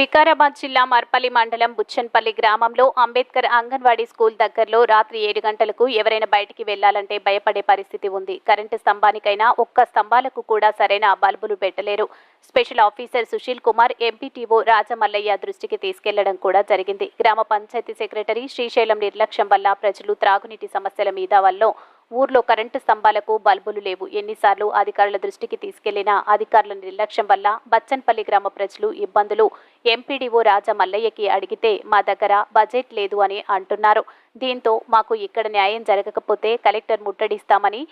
వికారాబాద్ జిల్లా మర్పల్లి మండలం బుచ్చన్పల్లి గ్రామంలో అంబేద్కర్ అంగన్వాడీ స్కూల్ దగ్గరలో రాత్రి ఏడు గంటలకు ఎవరైనా బయటికి వెళ్ళాలంటే భయపడే పరిస్థితి ఉంది. కరెంటు స్తంభానికైనా ఒక్క స్తంభాలకు కూడా సరైన బల్బులు పెట్టలేరు. Special officer Sushil Kumar MPTO Rajamallaiah దృష్టికి తీసుకెళ్ళడం కూడా జరిగింది. గ్రామ పంచాయతీ సెక్రటరీ శ్రీశైలం నిర్లక్ష్యం వల్ల ప్రజలు త్రాగునీటి సమస్యల మీద వల్ల ఊర్లో కరెంటు స్తంభాలకు బల్బులు లేవు. ఎన్నిసార్లు అధికారుల దృష్టికి తీసుకెళ్ళినా అధికారుల నిర్లక్ష్యం వల్ల బచ్చన్పల్లి గ్రామ ప్రజలు ఇబ్బందులు. ఎంపీడీఓ రాజా మల్లయ్యకి అడిగితే మా దగ్గర బడ్జెట్ లేదు అని అంటున్నారు. దీంతో మాకు ఇక్కడ న్యాయం జరగకపోతే కలెక్టర్ ముట్టడిస్తామని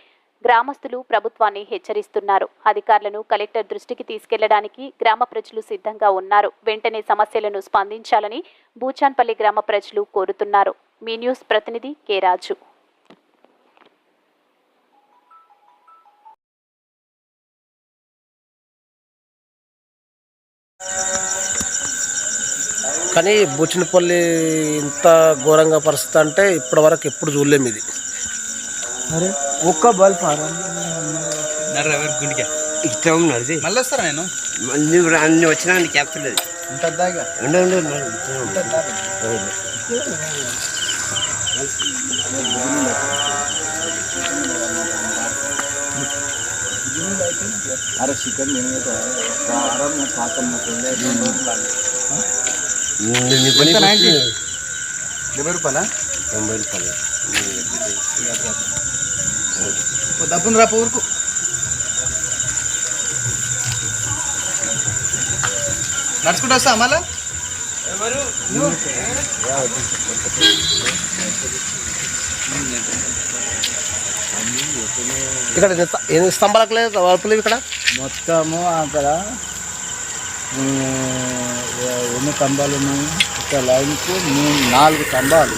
గ్రామస్తులు ప్రభుత్వాన్ని హెచ్చరిస్తున్నారు. అధికారులను కలెక్టర్ దృష్టికి తీసుకెళ్ళడానికి గ్రామ ప్రజలు సిద్ధంగా ఉన్నారు. వెంటనే సమస్యలను స్పందించాలని బూచాన్పల్లి గ్రామ ప్రజలు కోరుతున్నారు. మీ న్యూస్ ప్రతినిధి కె రాజు. కానీ బుచ్చినపల్లి ఇంత ఘోరంగా పరిస్థితి అంటే ఇప్పటి వరకు ఎప్పుడు చూడలేము ఇది. అరే ఒక్క బల్బ్ ఇష్టం ఉన్నది మళ్ళీ వస్తారా నేను? మళ్ళీ కూడా అన్ని వచ్చినా నీకు చెప్పలేదు ఉంటుందాగా अरे ఉండు ఉండు. అవును. అరే చికెన్ తినేది ఆరం పాతం డెబ్బై రూపాయలా తొంభై రూపాయలు డబ్బును ఊరుకు నడుచుకుంటా వస్తా మళ్ళా ఇక్కడ ఎన్ని స్త- ఎన్ని స్తంభాలకు లేదు? వరపులు ఇక్కడ? మొత్తము అక్కడ ఎన్ని స్తంభాలు ఉన్నాయి? ఒక లైన్కు నాలుగు స్తంభాలు.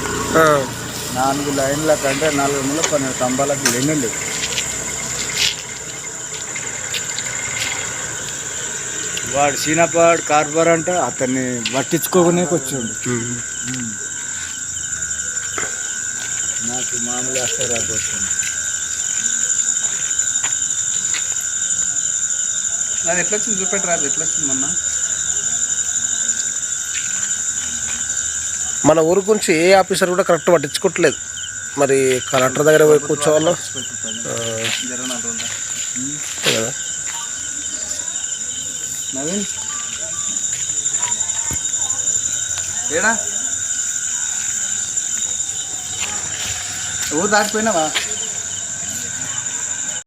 నాలుగు లైన్ల కంటే నాలుగు వందల పన్నెండు స్తంభాలకు లేనే లేవు వాడు సీనపాడు కార్బర్ అంటే అతన్ని పట్టించుకోకునే వచ్చిండు. నాకు మామూలు వస్తే రాకపోతుంది అది ఎట్లా వచ్చింది చూపెట్టి రాదు ఎట్లా వచ్చింది మొన్న? మన ఊరు గురించి ఏ ఆఫీసర్ కూడా కరెక్ట్ పట్టించుకోవట్లేదు. మరి కలెక్టర్ దగ్గర పోయి కూర్చోవాలో? కదా నవీన్? ఏడా? ఊరు దాటిపోయినావా?